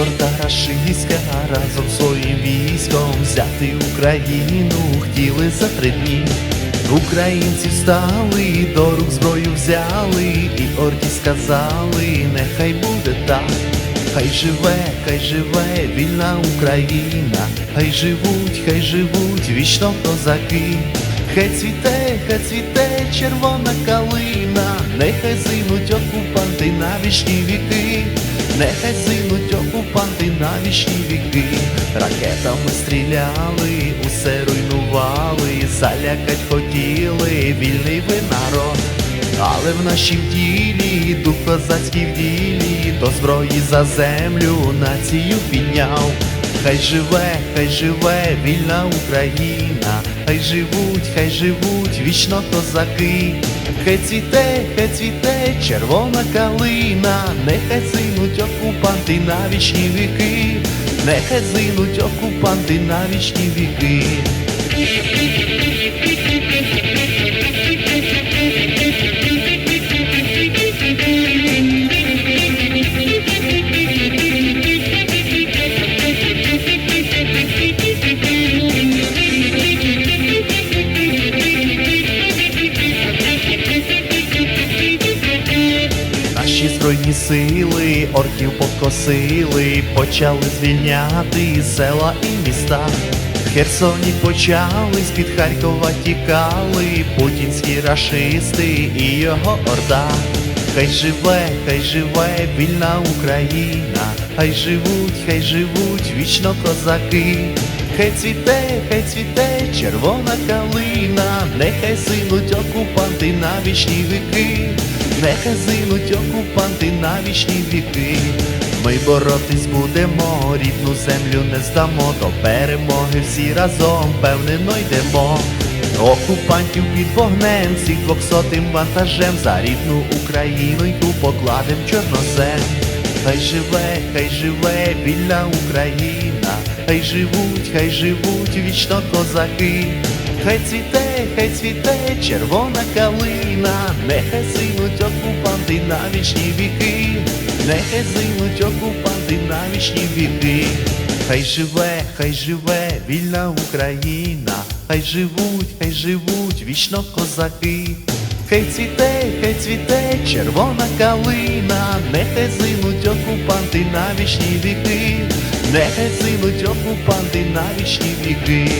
Орда рашистська разом своїм військом взяти Україну хотіли за три дні. Українці встали, до рук зброю взяли, і орді сказали, нехай буде так. Хай живе, хай живе вільна Україна, хай живуть, хай живуть вічно козаки, хай цвіте, хай цвіте червона калина, нехай зинуть окупанти на вічні віки, нехай зинуть окупанти на вічні віки, ракетами стріляли, усе руйнували, залякать хотіли, вільний ви народ. Але в нашім ділі, дух козацький в ділі, до зброї за землю націю підняв. Хай живе, хай живе вільна Україна, хай живуть, хай живуть вічно козаки, хай цвіте, хай цвіте червона калина, нехай зинуть окупанти на вічні віки, нехай зинуть окупанти на вічні віки. Збройні сили орків покосили, почали звільняти села і міста. Херсоні почались під Харкова тікали путінські рашисти і його орда. Хай живе, хай живе вільна Україна, хай живуть, хай живуть вічно козаки. Хай цвіте, хай цвіте червона калина, нехай синуть окупанти на вічні віки. Нехай зинуть окупанти на вічні віки. Ми боротись будемо, рідну землю не здамо, до перемоги всі разом певнено йдемо. Окупантів під вогнем, всіх двохсотим вантажем за рідну Україну йду покладем чорнозем. Хай живе, хай живе вільна Україна, хай живуть, хай живуть вічно козаки. Хай цвіте, хай цвіте червона калина, нехай зинуть окупанти на вічні віки, нехай зинуть окупанти на вічні віки. Хай живе, хай живе вільна Україна, хай живуть, хай живуть вічно козаки. Хай цвіте, хай цвіте червона калина, нехай зинуть окупанти на вічні віки, нехай зинуть окупанти на вічні віки.